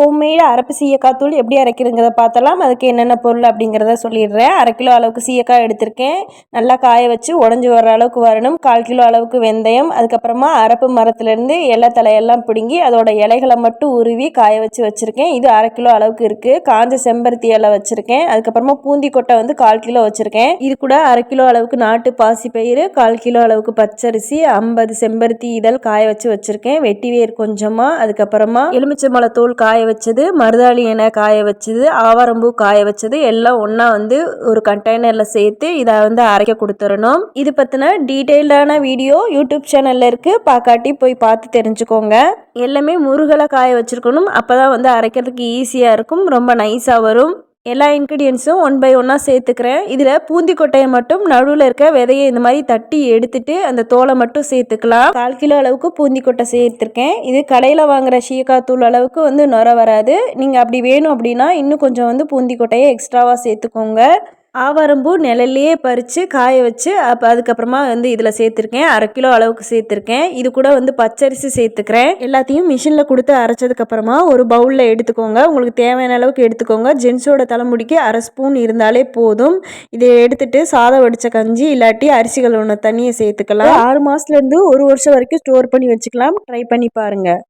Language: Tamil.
ஹோம்மேடு அரப்பு சீயக்காய் தூள் எப்படி அரைக்கிறதுங்கிறத பார்த்தலாம். அதுக்கு என்னென்ன பொருள் அப்படிங்கிறத சொல்லிடுறேன். அரை கிலோ அளவுக்கு சீயக்காய் எடுத்திருக்கேன். நல்லா காய வச்சு உடஞ்சி வர அளவுக்கு வரணும். கால் கிலோ அளவுக்கு வெந்தயம் அதுக்கப்புறமா அரப்பு மரத்துலேருந்து இலை தலையெல்லாம் பிடுங்கி அதோட இலைகளை மட்டும் உருவி காய வச்சு வச்சுருக்கேன். இது அரை கிலோ அளவுக்கு இருக்குது காஞ்ச செம்பருத்தி இலை வச்சுருக்கேன். அதுக்கப்புறமா பூந்தி கொட்டை வந்து கால் கிலோ வச்சுருக்கேன். இது கூட அரை கிலோ அளவுக்கு நாட்டு பாசி பயிறு கால் கிலோ அளவுக்கு பச்சரிசி ஐம்பது செம்பருத்தி இதழ் காய வச்சு வச்சுருக்கேன். வெட்டி வேர் கொஞ்சமாக அதுக்கப்புறமா எலுமிச்சை மழை தூள் காய வச்சது மருதாளி எண்ணெய் காய வச்சது ஆவாரம்பூ காய வச்சது எல்லாம் ஒன்றா வந்து ஒரு கண்டெய்னரில் சேர்த்து இதை வந்து அரைக்க கொடுத்துடணும். இது பற்றின டீட்டெயில்டான வீடியோ யூடியூப் சேனலில் இருக்குது பார்க்காட்டி போய் பார்த்து தெரிஞ்சுக்கோங்க. எல்லாமே முருகலை காய வச்சுருக்கணும். அப்போ தான் வந்து அரைக்கிறதுக்கு ஈஸியாக இருக்கும். ரொம்ப நைஸாக வரும். எல்லா இன்க்ரீடியன்ஸும் ஒன் பை ஒன்னாக சேர்த்துக்கிறேன். இதில் பூந்தி கொட்டையை மட்டும் நடுவில் இருக்க விதையை இந்த மாதிரி தட்டி எடுத்துட்டு அந்த தோலை மட்டும் சேர்த்துக்கலாம். கால் கிலோ அளவுக்கு பூந்தி கொட்டை சேர்த்துருக்கேன். இது கடையில் வாங்குற சீக்காய் தூள் அளவுக்கு வந்து நுர வராது. நீங்கள் அப்படி வேணும் அப்படின்னா இன்னும் கொஞ்சம் வந்து பூந்தி கொட்டையை எக்ஸ்ட்ராவாக சேர்த்துக்கோங்க. ஆவாரம்பூ நிழல்லையே பறித்து காய வச்சு அப்போ அதுக்கப்புறமா வந்து இதில் சேர்த்துருக்கேன். அரை கிலோ அளவுக்கு சேர்த்துருக்கேன். இது கூட வந்து பச்சரிசி சேர்த்துக்கிறேன். எல்லாத்தையும் மிஷினில் கொடுத்து அரைச்சதுக்கப்புறமா ஒரு பவுலில் எடுத்துக்கோங்க. உங்களுக்கு தேவையான அளவுக்கு எடுத்துக்கோங்க. ஜென்ஸோட தலைமுடிக்கு அரை ஸ்பூன் இருந்தாலே போதும். இதை எடுத்துட்டு சாதம் வடித்த கஞ்சி இல்லாட்டி அரிசிகள் ஒன்று தண்ணியை சேர்த்துக்கலாம். ஆறு மாதத்துலேருந்து ஒரு வருஷம் வரைக்கும் ஸ்டோர் பண்ணி வச்சுக்கலாம். ட்ரை பண்ணி பாருங்கள்